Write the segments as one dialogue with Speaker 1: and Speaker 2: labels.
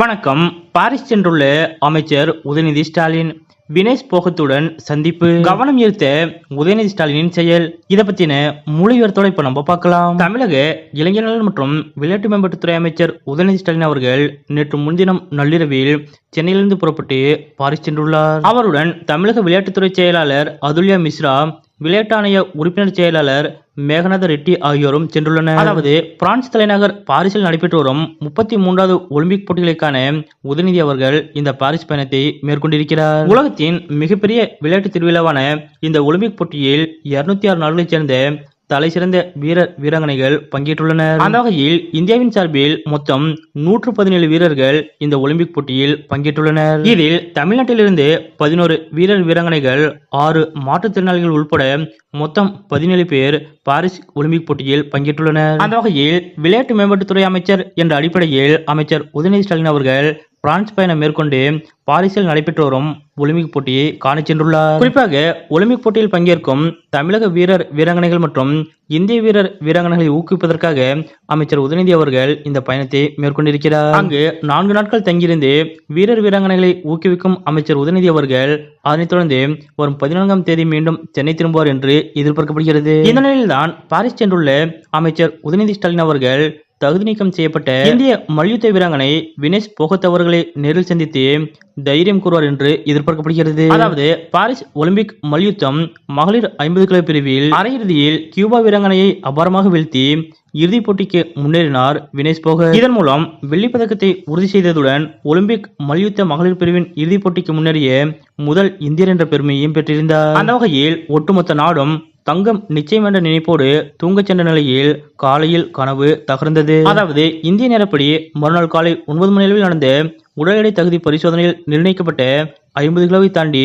Speaker 1: வணக்கம். பாரிஸ் சென்றுள்ள அமைச்சர் உதயநிதி ஸ்டாலின் வினேஷ் போகத்துடன் சந்திப்பு. கவனம் ஈர்த்த உதயநிதி ஸ்டாலினின் செயல். இதை பத்தின முழு இப்ப நம்ம பார்க்கலாம். தமிழக இளைஞர்கள் மற்றும் விளையாட்டு மேம்பாட்டுத்துறை அமைச்சர் உதயநிதி ஸ்டாலின் அவர்கள் நேற்று முன்தினம் நள்ளிரவில் சென்னையிலிருந்து புறப்பட்டு பாரிஸ் சென்றுள்ளார். அவருடன் தமிழக விளையாட்டுத்துறை செயலாளர் அதுல்யா மிஸ்ரா விளையாட்டாணைய உறுப்பினர் செயலாளர் மேகநாத ரெட்டி ஆகியோரும் சென்றுள்ளனர். அதாவது பிரான்ஸ் தலைநகர் பாரிஸில் நடைபெற்று வரும் முப்பத்தி மூன்றாவது ஒலிம்பிக் போட்டிகளுக்கான உதயநிதி அவர்கள் இந்த பாரிஸ் பயணத்தை மேற்கொண்டிருக்கிறார். உலகத்தின் மிகப்பெரிய விளையாட்டு திருவிழாவான இந்த ஒலிம்பிக் போட்டியில் இருநூத்தி ஆறு நாடுகளைச் சேர்ந்த தலை சிறந்த வீரர் வீராங்கனைகள் பங்கேற்றுள்ளனர். அந்த வகையில் இந்தியாவின் சார்பில் மொத்தம் நூற்று பதினேழு வீரர்கள் இந்த ஒலிம்பிக் போட்டியில் பங்கேற்றுள்ளனர். இதில் தமிழ்நாட்டிலிருந்து பதினோரு வீரர் வீராங்கனைகள் ஆறு மாற்றுத்திறனாளிகள் உட்பட மொத்தம் பதினேழு பேர் பாரிஸ் ஒலிம்பிக் போட்டியில் பங்கேற்றுள்ளனர். அந்த வகையில் விளையாட்டு மேம்பாட்டுத்துறை அமைச்சர் என்ற அடிப்படையில் அமைச்சர் உதயநிதி ஸ்டாலின் அவர்கள் பிரான்ஸ் பயணம் மேற்கொண்டு பாரிஸில் நடைபெற்று வரும் ஒலிம்பிக் போட்டியை காண சென்றுள்ளார். குறிப்பாக ஒலிம்பிக் போட்டியில் பங்கேற்கும் தமிழக வீரர் வீராங்கனைகள் மற்றும் இந்திய வீரர் வீராங்கனைகளை ஊக்குவிப்பதற்காக அமைச்சர் உதயநிதி அவர்கள் இந்த பயணத்தை மேற்கொண்டிருக்கிறார். அங்கு நான்கு நாட்கள் தங்கியிருந்து வீரர் வீராங்கனைகளை ஊக்குவிக்கும் அமைச்சர் உதயநிதி அவர்கள் அதனைத் தொடர்ந்து வரும் பதினான்காம் தேதி மீண்டும் சென்னை திரும்புவார் என்று எதிர்பார்க்கப்படுகிறது. இந்த நிலையில்தான் பாரிஸ் சென்றுள்ள அமைச்சர் உதயநிதி ஸ்டாலின் அவர்கள் தகுதி நீக்கம் செய்யப்பட்ட இந்திய மல்யுத்த வீராங்கனை வினேஷ் போகத் அவர்களை நேரில் சந்தித்து தைரியம் கூறுவார் என்று எதிர்பார்க்கப்படுகிறது. அதாவது பாரிஸ் ஒலிம்பிக் மல்யுத்தம் மகளிர் ஐம்பது கிலோ பிரிவில் அரையிறுதியில் கியூபா வீராங்கனையை அபாரமாக வீழ்த்தி இறுதிப் போட்டிக்கு முன்னேறினார் வினேஷ் போக இதன் மூலம் வெள்ளிப் பதக்கத்தை உறுதி செய்ததுடன் ஒலிம்பிக் மல்யுத்த மகளிர் பிரிவின் இறுதிப் போட்டிக்கு முன்னேறிய முதல் இந்தியர் என்ற பெருமையையும் பெற்றிருந்தார். அந்த வகையில் ஒட்டுமொத்த நாடும் தங்கம் நிச்சயம் என்ற நினைப்போடு தூங்கச் சென்ற நிலையில் காலையில் கனவு தகர்ந்தது. அதாவது இந்திய நேரப்படி மறுநாள் காலை ஒன்பது மணி அளவில் நடந்த உடல் எடை தகுதி பரிசோதனையில் நிர்ணயிக்கப்பட்ட ஐம்பது கிலோவை தாண்டி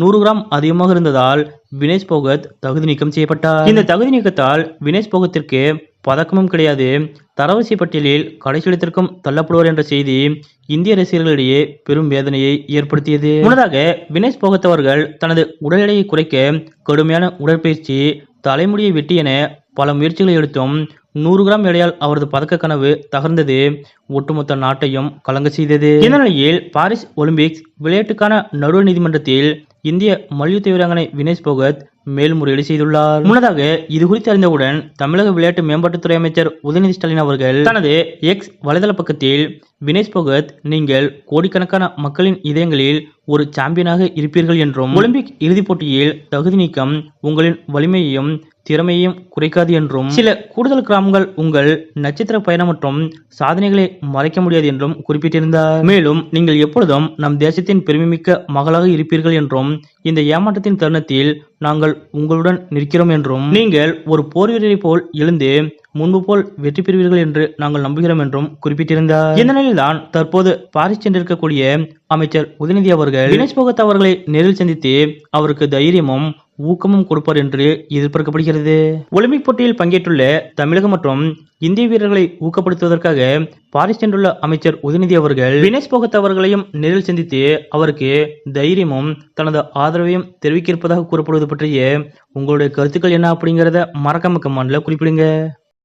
Speaker 1: நூறு கிராம் அதிகமாக இருந்ததால் வினேஷ் போகத் தகுதி நீக்கம் செய்யப்பட்டார். இந்த தகுதி நீக்கத்தால் வினேஷ் போகத்திற்கு பதக்கமும் கிடையாது. தரவரிசை பட்டியலில் கடைசியிடத்திற்கும் தள்ளப்படுவார் என்ற செய்தி இந்திய ரசிகர்களிடையே பெரும் வேதனையை ஏற்படுத்தியது. முன்னதாக வினேஷ் போகத் அவர்கள் தனது உடல் எடையை குறைக்க கடுமையான உடற்பயிற்சி தலைமுடியை வெட்டி என பல முயற்சிகளை எடுத்தும் நூறு கிராம் எடையால் அவரது பதக்க கனவு தகர்ந்தது. ஒட்டுமொத்த நாட்டையும் கலங்க செய்தது. இந்த நிலையில் பாரிஸ் ஒலிம்பிக்ஸ் விளையாட்டுக்கான நடுவர் நீதிமன்றத்தில் இந்திய மல்யுத்த வீராங்கனை வினேஷ் போகத் மேல்முறையீடு செய்துள்ளார். முன்னதாக இது குறித்து அறிந்தவுடன் தமிழக விளையாட்டு மேம்பாட்டுத்துறை அமைச்சர் உதயநிதி ஸ்டாலின் அவர்கள் தனது எக்ஸ் வலைதள பக்கத்தில் வினேஷ் போகத் நீங்கள் கோடிக்கணக்கான மக்களின் இதயங்களில் ஒரு சாம்பியனாக இருப்பீர்கள் என்றும் ஒலிம்பிக் இறுதிப் போட்டியில் தகுதி நீக்கம் உங்களின் வலிமையையும் திறமையையும் குறைக்காது என்றும் சில கூடுதல் கிராமங்கள் உங்கள் நட்சத்திர பயணம் மற்றும் சாதனைகளை மறைக்க முடியாது என்றும் குறிப்பிட்டிருந்தார். மேலும் நீங்கள் எப்பொழுதும் நம் தேசத்தின் பெருமைமிக்க மகளாக இருப்பீர்கள் என்றும் இந்த ஏமாற்றத்தின் தருணத்தில் நாங்கள் உங்களுடன் நிற்கிறோம் என்றும் நீங்கள் ஒரு போர் வீரரை போல் எழுந்து முன்பு போல் வெற்றி பெறுவீர்கள் என்று நாங்கள் நம்புகிறோம் என்றும் குறிப்பிட்டிருந்தார். இந்த நிலையில்தான் தற்போது பாரிஸ் சென்றிருக்கக்கூடிய அமைச்சர் உதயநிதி அவர்கள் தினேஷ் போகத் அவர்களை நேரில் சந்தித்து அவருக்கு தைரியமும் ஊக்கமும் கொடுப்பார் என்று எதிர்பார்க்கப்படுகிறது. ஒலிம்பிக் போட்டியில் பங்கேற்றுள்ள தமிழகம் மற்றும் இந்திய வீரர்களை ஊக்கப்படுத்துவதற்காக பாரிஸ் சென்றுள்ள அமைச்சர் உதயநிதி அவர்கள் வினேஷ் போகத் அவர்களையும் நேரில் சந்தித்து அவருக்கு தைரியமும் தனது ஆதரவையும் தெரிவிக்க இருப்பதாக கூறப்படுவது பற்றிய உங்களுடைய கருத்துக்கள் என்ன அப்படிங்கிறத மறக்காம கமெண்ட்ல குறிப்பிடுங்க.